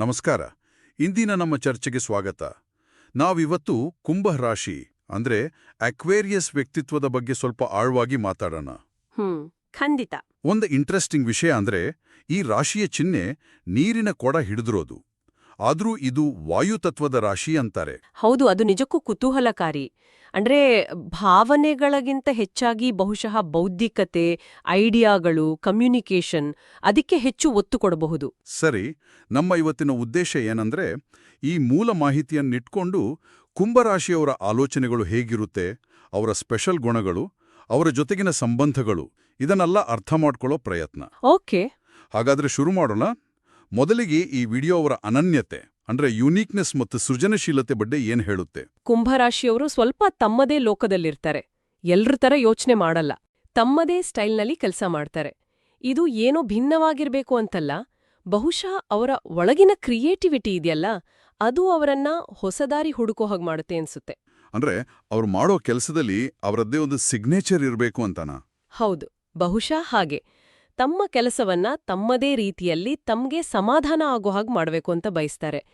ನಮಸ್ಕಾರ. ಇಂದಿನ ನಮ್ಮ ಚರ್ಚೆಗೆ ಸ್ವಾಗತ. ನಾವಿವತ್ತು ಕುಂಭ ರಾಶಿ ಅಂದ್ರೆ ಅಕ್ವೇರಿಯಸ್ ವ್ಯಕ್ತಿತ್ವದ ಬಗ್ಗೆ ಸ್ವಲ್ಪ ಆಳವಾಗಿ ಮಾತಾಡೋಣ. ಹ್ಮ್ ಖಂಡಿತ. ಒಂದು ಇಂಟ್ರೆಸ್ಟಿಂಗ್ ವಿಷಯ ಅಂದ್ರೆ ಈ ರಾಶಿಯ ಚಿಹ್ನೆ ನೀರಿನ ಕೊಡ ಹಿಡಿದಿರೋದು. ಆದ್ರೂ ಇದು ವಾಯುತತ್ವದ ರಾಶಿ ಅಂತಾರೆ. ಹೌದು ಅದು ನಿಜಕ್ಕೂ ಕುತೂಹಲಕಾರಿ. ಅಂದ್ರೆ ಭಾವನೆಗಳಿಗಿಂತ ಹೆಚ್ಚಾಗಿ ಬಹುಶಃ ಬೌದ್ಧಿಕತೆ ಐಡಿಯಾಗಳು ಕಮ್ಯುನಿಕೇಷನ್ ಅದಕ್ಕೆ ಹೆಚ್ಚು ಒತ್ತು ಕೊಡಬಹುದು. ಸರಿ ನಮ್ಮ ಇವತ್ತಿನ ಉದ್ದೇಶ ಏನಂದ್ರೆ ಈ ಮೂಲ ಮಾಹಿತಿಯನ್ನಿಟ್ಕೊಂಡು ಕುಂಭರಾಶಿಯವರ ಆಲೋಚನೆಗಳು ಹೇಗಿರುತ್ತೆ ಅವರ ಸ್ಪೆಷಲ್ ಗುಣಗಳು ಅವರ ಜೊತೆಗಿನ ಸಂಬಂಧಗಳು ಇದನ್ನೆಲ್ಲ ಅರ್ಥ ಮಾಡ್ಕೊಳ್ಳೋ ಪ್ರಯತ್ನ. ಓಕೆ. ಹಾಗಾದ್ರೆ ಶುರು ಮಾಡೋಣ. ಮೊದಲಿಗೆ ಈ ವಿಡಿಯೋ ಅವರ ಅನನ್ಯತೆ ಅಂದ್ರೆ ಯುನೀಕ್ನೆಸ್ ಮತ್ತು ಸೃಜನಶೀಲತೆ ಬಗ್ಗೆ ಏನ್ ಹೇಳುತ್ತೆ? ಕುಂಭರಾಶಿಯವರು ಸ್ವಲ್ಪ ತಮ್ಮದೇ ಲೋಕದಲ್ಲಿರ್ತಾರೆ. ಎಲ್ರ ತರ ಯೋಚನೆ ಮಾಡಲ್ಲ. ತಮ್ಮದೇ ಸ್ಟೈಲ್ನಲ್ಲಿ ಕೆಲಸ ಮಾಡ್ತಾರೆ. ಇದು ಏನೋ ಭಿನ್ನವಾಗಿರ್ಬೇಕು ಅಂತಲ್ಲ ಬಹುಶಃ ಅವರ ಒಳಗಿನ ಕ್ರಿಯೇಟಿವಿಟಿ ಇದೆಯಲ್ಲ ಅದು ಅವರನ್ನ ಹೊಸದಾರಿ ಹುಡುಕೋ ಹಾಗೆ ಮಾಡುತ್ತೆ ಅನ್ಸುತ್ತೆ. ಅಂದ್ರೆ ಅವರು ಮಾಡೋ ಕೆಲಸದಲ್ಲಿ ಅವರದ್ದೇ ಒಂದು ಸಿಗ್ನೇಚರ್ ಇರಬೇಕು ಅಂತನಾ? ಹೌದು ಬಹುಶಃ ಹಾಗೆ. ತಮ್ಮ ಕೆಲಸವನ್ನ ತಮ್ಮದೇ ರೀತಿಯಲ್ಲಿ ತಮ್ಗೆ ಸಮಾಧಾನ ಆಗೋ ಹಾಗೆ ಮಾಡಬೇಕು ಅಂತ ಬಯಸ್ತಾರೆ.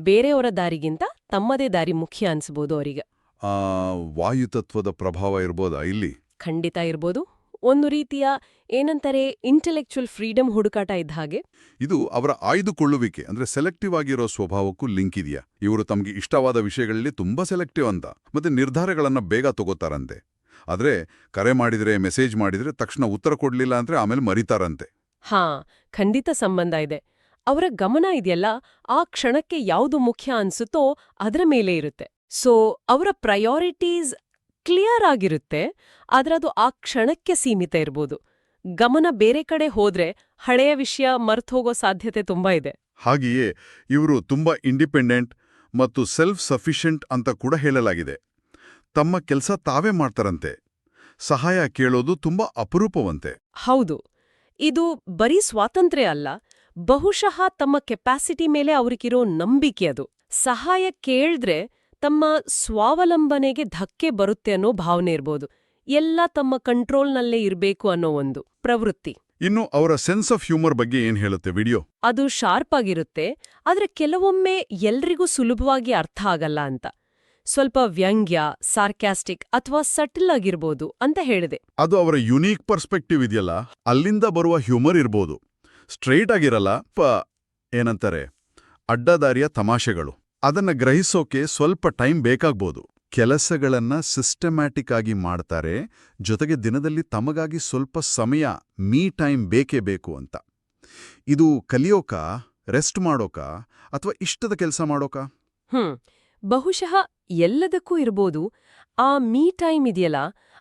ಬೇರೆಯವರ ದಾರಿಗಿಂತ ತಮ್ಮದೇ ದಾರಿ ಮುಖ್ಯ ಅನ್ಸ್ಬೋದು ಅವರಿಗೆ. ಆ ವಾಯುತತ್ವದ ಪ್ರಭಾವ ಇರ್ಬೋದಾ ಇಲ್ಲಿ? ಖಂಡಿತ ಇರ್ಬೋದು. ಒಂದು ರೀತಿಯ ಏನಂತಾರೆ ಇಂಟೆಲೆಕ್ಚುಯಲ್ ಫ್ರೀಡಮ್ ಹುಡುಕಾಟ ಇದ್ದ ಹಾಗೆ. ಇದು ಅವರ ಆಯ್ದುಕೊಳ್ಳುವಿಕೆ ಅಂದ್ರೆ ಸೆಲೆಕ್ಟಿವ್ ಆಗಿರೋ ಸ್ವಭಾವಕ್ಕೂ ಲಿಂಕ್ ಇದೆಯಾ? ಇವರು ತಮಗೆ ಇಷ್ಟವಾದ ವಿಷಯಗಳಲ್ಲಿ ತುಂಬಾ ಸೆಲೆಕ್ಟಿವ್ ಅಂತ ಮತ್ತೆ ನಿರ್ಧಾರಗಳನ್ನ ಬೇಗ ತಗೋತಾರಂತೆ. ಆದ್ರೆ ಕರೆ ಮಾಡಿದ್ರೆ ಮೆಸೇಜ್ ಮಾಡಿದರೆ ತಕ್ಷಣ ಉತ್ತರ ಕೊಡಲಿಲ್ಲ ಅಂದ್ರೆ ಆಮೇಲೆ ಮರಿತಾರಂತೆ. ಹಾ ಖಂಡಿತ ಸಂಬಂಧ ಇದೆ. ಅವರ ಗಮನ ಇದೆಯಲ್ಲ ಆ ಕ್ಷಣಕ್ಕೆ ಯಾವುದು ಮುಖ್ಯ ಅನ್ಸುತ್ತೋ ಅದರ ಮೇಲೆ ಇರುತ್ತೆ. ಸೊ ಅವರ ಪ್ರಯಾರಿಟೀಸ್ ಕ್ಲಿಯರ್ ಆಗಿರುತ್ತೆ ಆದರೆ ಅದು ಆ ಕ್ಷಣಕ್ಕೆ ಸೀಮಿತ ಇರ್ಬೋದು. ಗಮನ ಬೇರೆ ಕಡೆ ಹೋದ್ರೆ ಹಳೆಯ ವಿಷಯ ಮರ್ತ್ ಹೋಗೋ ಸಾಧ್ಯತೆ ತುಂಬಾ ಇದೆ. ಹಾಗೆಯೇ ಇವರು ತುಂಬಾ ಇಂಡಿಪೆಂಡೆಂಟ್ ಮತ್ತು ಸೆಲ್ಫ್ ಸಫಿಷಿಯೆಂಟ್ ಅಂತ ಕೂಡ ಹೇಳಲಾಗಿದೆ. ತಮ್ಮ ಕೆಲಸ ತಾವೇ ಮಾಡ್ತಾರಂತೆ. ಸಹಾಯ ಕೇಳೋದು ತುಂಬಾ ಅಪರೂಪವಂತೆ. ಹೌದು. ಇದು ಬರೀ ಸ್ವಾತಂತ್ರ್ಯ ಅಲ್ಲ ಬಹುಶಃ ತಮ್ಮ ಕೆಪಾಸಿಟಿ ಮೇಲೆ ಅವ್ರಿಗಿರೋ ನಂಬಿಕೆ ಅದು. ಸಹಾಯ ಕೇಳಿದ್ರೆ ತಮ್ಮ ಸ್ವಾವಲಂಬನೆಗೆ ಧಕ್ಕೆ ಬರುತ್ತೆ ಅನ್ನೋ ಭಾವನೆ ಇರ್ಬೋದು. ಎಲ್ಲ ತಮ್ಮ ಕಂಟ್ರೋಲ್ನಲ್ಲೇ ಇರಬೇಕು ಅನ್ನೋ ಒಂದು ಪ್ರವೃತ್ತಿ. ಇನ್ನು ಅವರ ಸೆನ್ಸ್ ಆಫ್ ಹ್ಯೂಮರ್ ಬಗ್ಗೆ ಏನ್ ಹೇಳುತ್ತೆ ವಿಡಿಯೋ? ಅದು ಶಾರ್ಪ್ ಆಗಿರುತ್ತೆ ಆದ್ರೆ ಕೆಲವೊಮ್ಮೆ ಎಲ್ರಿಗೂ ಸುಲಭವಾಗಿ ಅರ್ಥ ಆಗಲ್ಲ ಅಂತ. ಸ್ವಲ್ಪ ವ್ಯಂಗ್ಯ ಸಾರ್ಕ್ಯಾಸ್ಟಿಕ್ ಅಥವಾ ಸಟಲ್ ಆಗಿರ್ಬೋದು ಅಂತ ಹೇಳಿದೆ. ಅದು ಅವರ ಯುನೀಕ್ ಪರ್ಸ್ಪೆಕ್ಟಿವ್ ಇದೆಯಲ್ಲ ಅಲ್ಲಿಂದ ಬರುವ ಹ್ಯೂಮರ್ ಇರ್ಬೋದು. ಸ್ಟ್ರೈಟ್ ಆಗಿರಲ್ಲ ಪ ಏನಂತಾರೆ ಅಡ್ಡದಾರಿಯ ತಮಾಷೆಗಳು. ಅದನ್ನ ಗ್ರಹಿಸೋಕೆ ಸ್ವಲ್ಪ ಟೈಮ್ ಬೇಕಾಗ್ಬೋದು. ಕೆಲಸಗಳನ್ನ ಸಿಸ್ಟಮ್ಯಾಟಿಕ್ ಆಗಿ ಮಾಡ್ತಾರೆ ಜೊತೆಗೆ ದಿನದಲ್ಲಿ ತಮಗಾಗಿ ಸ್ವಲ್ಪ ಸಮಯ ಮೀ ಟೈಮ್ ಬೇಕೇ ಬೇಕು ಅಂತ. ಇದು ಕಲಿಯೋಕ ರೆಸ್ಟ್ ಮಾಡೋಕ ಅಥವಾ ಇಷ್ಟದ ಕೆಲಸ ಮಾಡೋಕ? ಹ್ಮ್. ಬಹುಶಃ ಎಲ್ಲದಕ್ಕೂ ಇರ್ಬೋದು. ಆ ಮೀ ಟೈಮ್ ಇದೆಯಲ್ಲ,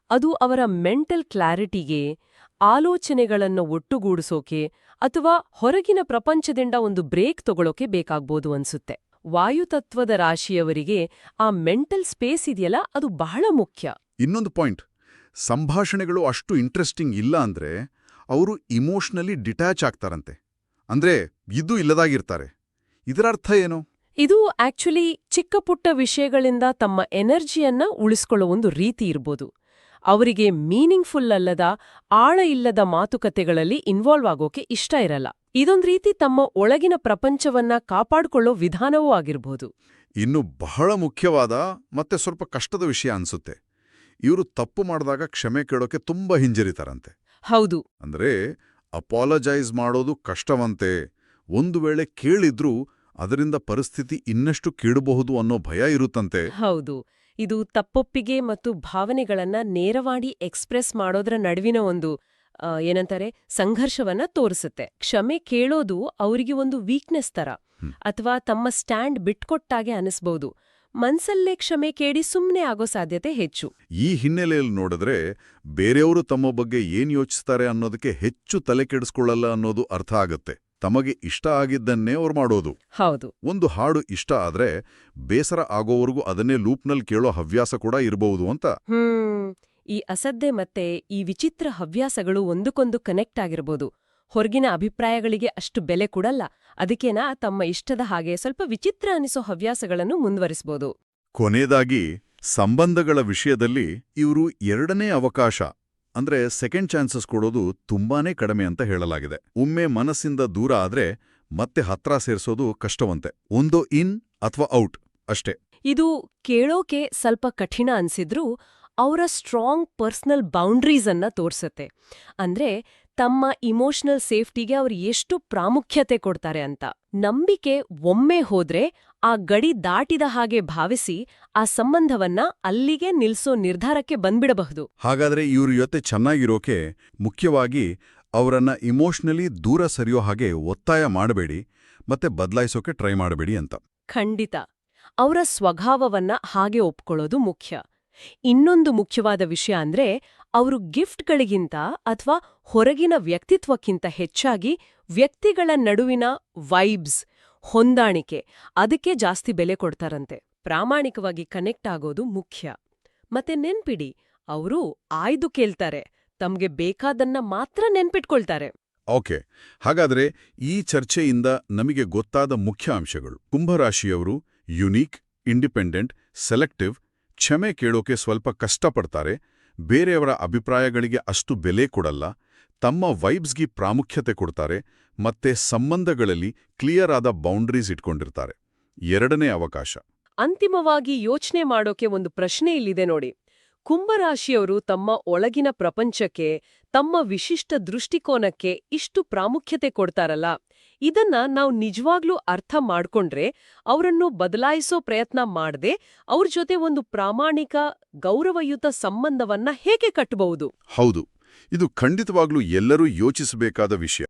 ಅದು ಅವರ ಮೆಂಟಲ್ ಕ್ಲಾರಿಟಿಗೆ, ಆಲೋಚನೆಗಳನ್ನು ಒಟ್ಟುಗೂಡಿಸೋಕೆ ಅಥವಾ ಹೊರಗಿನ ಪ್ರಪಂಚದಿಂದ ಒಂದು ಬ್ರೇಕ್ ತಗೊಳ್ಳೋಕೆ ಬೇಕಾಗ್ಬೋದು ಅನ್ಸುತ್ತೆ. ವಾಯುತತ್ವದ ರಾಶಿಯವರಿಗೆ ಆ ಮೆಂಟಲ್ ಸ್ಪೇಸ್ ಇದೆಯಲ್ಲ, ಅದು ಬಹಳ ಮುಖ್ಯ. ಇನ್ನೊಂದು ಪಾಯಿಂಟ್. ಸಂಭಾಷಣೆಗಳು ಅಷ್ಟು ಇಂಟ್ರೆಸ್ಟಿಂಗ್ ಇಲ್ಲ ಅಂದ್ರೆ ಅವರು ಇಮೋಷ್ನಲಿ ಡಿಟ್ಯಾಚ್ ಆಗ್ತಾರಂತೆ. ಅಂದ್ರೆ ಇದು ಇಲ್ಲದಾಗಿರ್ತಾರೆ. ಇದರ ಅರ್ಥ ಏನು? ಇದು ಆಕ್ಚುಲಿ ಚಿಕ್ಕ ಪುಟ್ಟ ವಿಷಯಗಳಿಂದ ತಮ್ಮ ಎನರ್ಜಿಯನ್ನ ಉಳಿಸ್ಕೊಳ್ಳೋ ಒಂದು ರೀತಿ ಇರ್ಬೋದು. ಅವರಿಗೆ ಮೀನಿಂಗ್ಫುಲ್ ಅಲ್ಲದ ಆಳ ಇಲ್ಲದ ಮಾತುಕತೆಗಳಲ್ಲಿ ಇನ್ವಾಲ್ವ್ ಆಗೋಕೆ ಇಷ್ಟ ಇರಲ್ಲ. ಇದೊಂದು ರೀತಿ ತಮ್ಮ ಒಳಗಿನ ಪ್ರಪಂಚವನ್ನ ಕಾಪಾಡ್ಕೊಳ್ಳೋ ವಿಧಾನವೂ ಆಗಿರ್ಬೋದು. ಇನ್ನು ಬಹಳ ಮುಖ್ಯವಾದ ಮತ್ತೆ ಸ್ವಲ್ಪ ಕಷ್ಟದ ವಿಷಯ ಅನ್ಸುತ್ತೆ. ಇವರು ತಪ್ಪು ಮಾಡಿದಾಗ ಕ್ಷಮೆ ಕೇಳೋಕೆ ತುಂಬಾ ಹಿಂಜರಿತಾರಂತೆ. ಹೌದು. ಅಂದ್ರೆ ಅಪಾಲಜೈಸ್ ಮಾಡೋದು ಕಷ್ಟವಂತೆ. ಒಂದು ವೇಳೆ ಕೇಳಿದ್ರೂ ಅದರಿಂದ ಪರಿಸ್ಥಿತಿ ಇನ್ನಷ್ಟು ಕೇಳಬಹುದು ಅನ್ನೋ ಭಯ ಇರುತ್ತಂತೆ. ಹೌದು. ಇದು ತಪ್ಪೊಪ್ಪಿಗೆ ಮತ್ತು ಭಾವನೆಗಳನ್ನ ನೇರವಾಗಿ ಎಕ್ಸ್ಪ್ರೆಸ್ ಮಾಡೋದ್ರ ನಡುವಿನ ಒಂದು ಏನಂತಾರೆ ಸಂಘರ್ಷವನ್ನ ತೋರಿಸುತ್ತೆ. ಕ್ಷಮೆ ಕೇಳೋದು ಅವರಿಗೆ ಒಂದು ವೀಕ್ನೆಸ್ ತರ. ಅಥವಾ ತಮ್ಮ ಸ್ಟ್ಯಾಂಡ್ ಬಿಟ್ಕೊಟ್ಟಾಗೆ ಅನಿಸ್ಬಹುದು ಮನ್ಸಲ್ಲೇ ಕ್ಷಮೆ ಕೇಳಿ ಸುಮ್ಮನೆ ಆಗೋ ಸಾಧ್ಯತೆ ಹೆಚ್ಚು. ಈ ಹಿನ್ನೆಲೆಯಲ್ಲಿ ನೋಡಿದ್ರೆ ಬೇರೆಯವರು ತಮ್ಮ ಬಗ್ಗೆ ಏನ್ ಯೋಚಿಸ್ತಾರೆ ಅನ್ನೋದಕ್ಕೆ ಹೆಚ್ಚು ತಲೆ ಕೆಡಿಸ್ಕೊಳ್ಳಲ್ಲ ಅನ್ನೋದು ಅರ್ಥ ಆಗತ್ತೆ. ತಮಗೆ ಇಷ್ಟ ಆಗಿದ್ದನ್ನೇ ಅವ್ರು ಮಾಡೋದು. ಹೌದು. ಒಂದು ಹಾಡು ಇಷ್ಟ ಆದ್ರೆ ಬೇಸರ ಆಗೋವರೆಗೂ ಅದನ್ನೇ ಲೂಪ್ನಲ್ಲಿ ಕೇಳೋ ಹವ್ಯಾಸ ಕೂಡ ಇರಬಹುದು ಅಂತ. ಈ ಅಸದ್ದೆ ಮತ್ತೆ ಈ ವಿಚಿತ್ರ ಹವ್ಯಾಸಗಳು ಒಂದಕ್ಕೊಂದು ಕನೆಕ್ಟ್ ಆಗಿರ್ಬೋದು. ಹೊರಗಿನ ಅಭಿಪ್ರಾಯಗಳಿಗೆ ಅಷ್ಟು ಬೆಲೆ ಕೊಡಲ್ಲ. ಅದಕ್ಕೇನ ತಮ್ಮ ಇಷ್ಟದ ಹಾಗೆ ಸ್ವಲ್ಪ ವಿಚಿತ್ರ ಅನಿಸೋ ಹವ್ಯಾಸಗಳನ್ನು ಮುಂದುವರಿಸಬಹುದು ಕೊನೆಯದಾಗಿ ಸಂಬಂಧಗಳ ವಿಷಯದಲ್ಲಿ ಇವರು ಎರಡನೇ ಅವಕಾಶ. ಅಂದ್ರೆ ಸೆಕೆಂಡ್ ಚಾನ್ಸಸ್ ಕೊಡೋದು ತುಂಬಾನೇ ಕಡಿಮೆ ಅಂತ ಹೇಳಲಾಗಿದೆ. ಒಮ್ಮೆ ಮನಸ್ಸಿಂದ ದೂರ ಆದ್ರೆ ಮತ್ತೆ ಹತ್ರ ಸೇರಿಸೋದು ಕಷ್ಟವಂತೆ. ಒಂದು ಇನ್ ಅಥವಾ ಔಟ್ ಅಷ್ಟೇ. ಇದು ಕೇಳೋಕೆ ಸ್ವಲ್ಪ ಕಠಿಣ ಅನ್ಸಿದ್ರೂ ಅವರ ಸ್ಟ್ರಾಂಗ್ ಪರ್ಸನಲ್ ಬೌಂಡ್ರೀಸನ್ನ ಅನ್ನ ತೋರ್ಸತ್ತೆ. ಅಂದ್ರೆ ತಮ್ಮ ಇಮೋಷನಲ್ ಸೇಫ್ಟಿಗೆ ಅವರು ಎಷ್ಟು ಪ್ರಾಮುಖ್ಯತೆ ಕೊಡ್ತಾರೆ ಅಂತ. ನಂಬಿಕೆ ಒಮ್ಮೆ ಹೋದ್ರೆ ಆ ಗಡಿ ದಾಟಿದ ಹಾಗೆ ಭಾವಿಸಿ ಆ ಸಂಬಂಧವನ್ನ ಅಲ್ಲಿಗೆ ನಿಲ್ಸೋ ನಿರ್ಧಾರಕ್ಕೆ ಬಂದ್ಬಿಡಬಹುದು. ಹಾಗಾದ್ರೆ ಇವ್ರ ಜೊತೆ ಚೆನ್ನಾಗಿರೋಕೆ ಮುಖ್ಯವಾಗಿ ಅವರನ್ನ ಇಮೋಷನಲಿ ದೂರ ಸರಿಯೋ ಹಾಗೆ ಒತ್ತಾಯ ಮಾಡಬೇಡಿ ಮತ್ತೆ ಬದಲಾಯಿಸೋಕೆ ಟ್ರೈ ಮಾಡಬೇಡಿ ಅಂತ. ಖಂಡಿತ. ಅವರ ಸ್ವಭಾವವನ್ನ ಹಾಗೆ ಒಪ್ಕೊಳ್ಳೋದು ಮುಖ್ಯ. ಇನ್ನೊಂದು ಮುಖ್ಯವಾದ ವಿಷಯ ಅಂದ್ರೆ ಅವರು ಗಿಫ್ಟ್ಗಳಿಗಿಂತ ಅಥವಾ ಹೊರಗಿನ ವ್ಯಕ್ತಿತ್ವಕ್ಕಿಂತ ಹೆಚ್ಚಾಗಿ ವ್ಯಕ್ತಿಗಳ ನಡುವಿನ ವೈಬ್ಸ್, ಹೊಂದಾಣಿಕೆ ಅದಕ್ಕೆ ಜಾಸ್ತಿ ಬೆಲೆ ಕೊಡ್ತಾರಂತೆ. ಪ್ರಾಮಾಣಿಕವಾಗಿ ಕನೆಕ್ಟ್ ಆಗೋದು ಮುಖ್ಯ. ಮತ್ತೆ ನೆನ್ಪಿಡಿ, ಅವರು ಆಯ್ದು ಕೇಳ್ತಾರೆ, ತಮ್ಗೆ ಬೇಕಾದನ್ನ ಮಾತ್ರ ನೆನ್ಪಿಟ್ಕೊಳ್ತಾರೆ. ಓಕೆ, ಹಾಗಾದ್ರೆ ಈ ಚರ್ಚೆಯಿಂದ ನಮಗೆ ಗೊತ್ತಾದ ಮುಖ್ಯ ಅಂಶಗಳು. ಕುಂಭರಾಶಿಯವರು ಯುನೀಕ್, ಇಂಡಿಪೆಂಡೆಂಟ್, ಸೆಲೆಕ್ಟಿವ್ ಕ್ಷಮೆ ಕೇಳೋಕೆ ಸ್ವಲ್ಪ ಕಷ್ಟಪಡ್ತಾರೆ, ಬೇರೆಯವರ ಅಭಿಪ್ರಾಯಗಳಿಗೆ ಅಷ್ಟು ಬೆಲೆ ಕೊಡಲ್ಲ, ತಮ್ಮ ವೈಬ್ಸ್ಗೆ ಪ್ರಾಮುಖ್ಯತೆ ಕೊಡ್ತಾರೆ, ಮತ್ತೆ ಸಂಬಂಧಗಳಲ್ಲಿ ಕ್ಲಿಯರ್ ಆದ ಬೌಂಡ್ರೀಸ್ ಇಟ್ಕೊಂಡಿರ್ತಾರೆ. ಎರಡನೇ ಅವಕಾಶ. ಅಂತಿಮವಾಗಿ ಯೋಚನೆ ಮಾಡೋಕೆ ಒಂದು ಪ್ರಶ್ನೆ ಇಲ್ಲಿದೆ ನೋಡಿ. ಕುಂಭರಾಶಿಯವರು ತಮ್ಮ ಒಳಗಿನ ಪ್ರಪಂಚಕ್ಕೆ, ತಮ್ಮ ವಿಶಿಷ್ಟ ದೃಷ್ಟಿಕೋನಕ್ಕೆ ಇಷ್ಟು ಪ್ರಾಮುಖ್ಯತೆ ಕೊಡ್ತಾರಲ್ಲ? ಇದನ್ನ ನಾವು ನಿಜವಾಗ್ಲೂ ಅರ್ಥ ಮಾಡ್ಕೊಂಡ್ರೆ ಅವರನ್ನು ಬದಲಾಯಿಸೋ ಪ್ರಯತ್ನ ಮಾಡದೆ ಅವ್ರ ಜೊತೆ ಒಂದು ಪ್ರಾಮಾಣಿಕ, ಗೌರವಯುತ ಸಂಬಂಧವನ್ನ ಹೇಗೆ ಕಟ್ಟಬಹುದು ಹೌದು. ಇದು ಖಂಡಿತವಾಗ್ಲೂ ಎಲ್ಲರೂ ಯೋಚಿಸಬೇಕಾದ ವಿಷಯ.